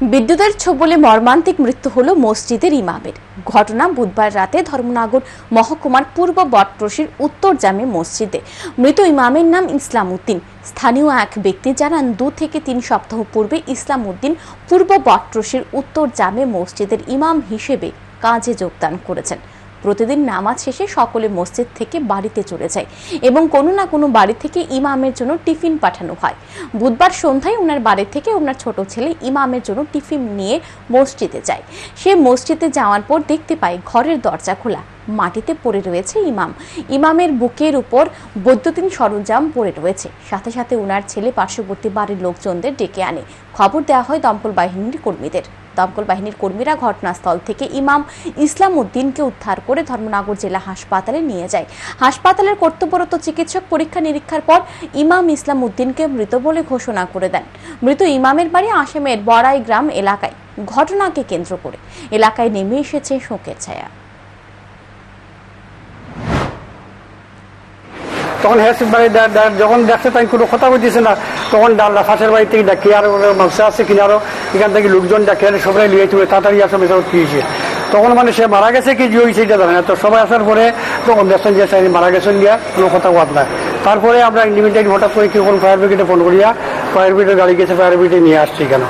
বিদ্যুতের ছোবলে মর্মান্তিক মৃত্যু হলো মসজিদের ইমামের। ঘটনা বুধবার রাতে ধর্মনগর মহকুমার পূর্ব বটপ্রসির উত্তর জামে মসজিদে। মৃত ইমামের নাম ইসলাম উদ্দিন স্থানীয় এক ব্যক্তি জানান, দু থেকে তিন সপ্তাহ পূর্বে ইসলাম উদ্দিন পূর্ব বটপ্রসির উত্তর জামে মসজিদের ইমাম হিসেবে কাজে যোগদান করেছেন। প্রতিদিন নামাজ শেষে সকলে মসজিদ থেকে বাড়িতে চলে যায় এবং কোনো না কোনো বাড়ি থেকে ইমামের জন্য টিফিন পাঠানো হয়। বুধবার সন্ধ্যায় ওনার বাড়ি থেকে ওনার ছোট ছেলে ইমামের জন্য টিফিন নিয়ে মসজিদে যায়। সে মসজিদে যাওয়ার পর দেখতে পায় ঘরের দরজা খোলা। মাটিতে পড়ে রয়েছে ইমাম। ইমামের বুকের উপর বৈদ্যুতিন সরঞ্জাম পড়ে রয়েছে। সাথে সাথে ওনার ছেলে পার্শ্ববর্তী বাড়ির লোকজনদের ডেকে আনে। খবর দেওয়া হয় দমকল বাহিনীর কর্মীদের। দমকল বাহিনীর কর্মীরা ঘটনাস্থল থেকে ইমাম ইসলাম উদ্দিনকে উদ্ধার করে ধর্মনগর জেলা হাসপাতালে নিয়ে যায়। হাসপাতালের কর্তব্যরত চিকিৎসক পরীক্ষা নিরীক্ষার পর ইমাম ইসলাম উদ্দিনকে মৃত বলে ঘোষণা করে দেন। মৃত ইমামের বাড়ি আসামের বড়াই গ্রাম এলাকায়। ঘটনাকে কেন্দ্র করে। এলাকায় নেমে এসেছে শোকের ছায়া। তখন হেসে বাড়ি যখন দেখছে তাই কোনো কথা বলতেছে না, তখন ডাল্লা ফাঁসের বাড়ি থেকে ডাকি আর মাংস আছে কিনা আরও, এখান থেকে লোকজন ডাকে আর সবাই লিয়ে চলে তাড়াতাড়ি আসো মেশাও খেয়েছে তখন মানে সে মারা গেছে কি হয়েছে এটা জানে না। তো সবাই আসার পরে তখন দেখছেন যে মারা গেছেন গিয়া কোনো কথা বাদ না তারপরে আমরা ইন্ডিপেন্ডেন্ট হঠাৎ করে কি ফায়ার ব্রিগেডে ফোন করিয়া ফায়ার ব্রিগেডের গাড়ি গেছে ফায়ার ব্রিগেডে নিয়ে আসছি কেন